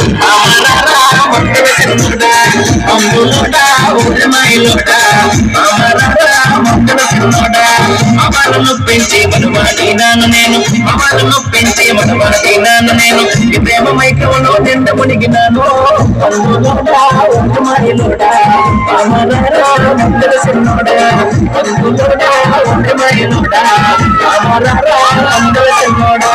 అమరరా మొక్కల అమరరా మొక్కల చిన్నోడా పెంచి మనవాడినాను నేను అమలను పెంచి మనవాడినాను నేను ఈ ప్రేమ మైకములో నిండ మునిగినాను అందులోడా ఊరమాయిలోడా అమరరా మొక్కల చిన్నోడా అందులోడా ఊరమాయిలోడా అమరరా మొక్కల చిన్నోడా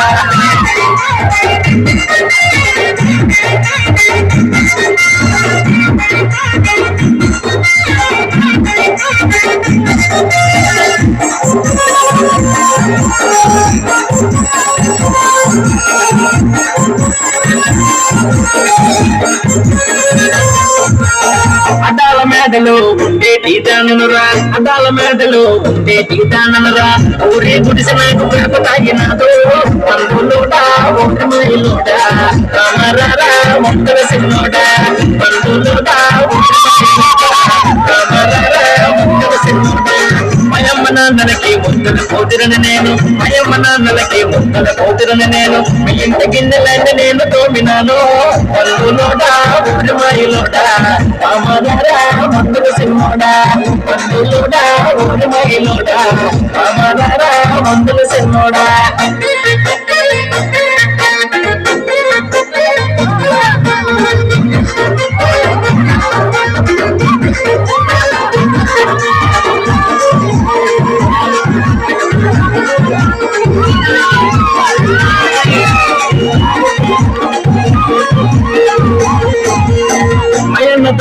అడ్డాల మేడలు ఉండే దాననురా అడ్డాల మేడలు ఉండే దాననురా ఊరే గుడిసె నాకు పేప తాగినాదు పందులోడా ఒకమైలోడా రామరారా రామరారా మయమ్మ నాన్నలకి ముద్దల పోతిరని నేను అయ్యమ్మ నాన్నలకి ముందల పోతిరని నేను మీ ఇంటి గిన్నెలన్నీ నేను తోమినాను. పందులోడా ఊరిమాయిలోడా అమరరా మందుల సినిమోడా మందుల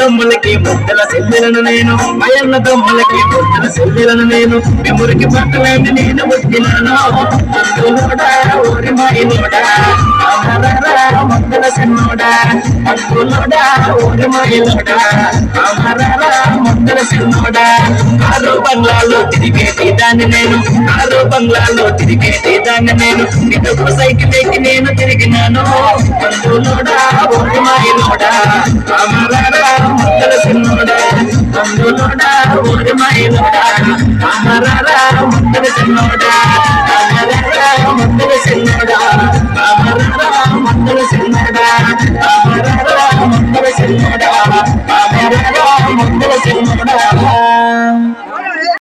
తమ్ములకి బుద్ధల సెల్లెలను నేను. మయన్న తమ్ములకి బుద్ధల సెల్లెలను నేను. మెమురికి పట్టలేని నేను వచ్చినాను ఊరి మాయలోడా. అమరరా ముద్దల సెన్నోడా. ఊరి మాయలోడా. అమరరా ముద్దల ఆరు బంగ్లాలో తిరిగేటి దాన్ని నేను. ఆరు బంగ్లాలో తిరిగేటి దాన్ని నేను. ఇటుకు సైకిల్ ఎక్కి నేను తిరిగినాను. అందులోడా ఊరి మాయలోడా. ఊరి మాయలోడా అమరరా ముద్దల సిన్నోడా అమరరా ముద్దల సిన్నోడా అమరరా ముద్దల సిన్నోడా అమరరా ముద్దల సిన్నోడా అమరరా ముద్దల సిన్నోడా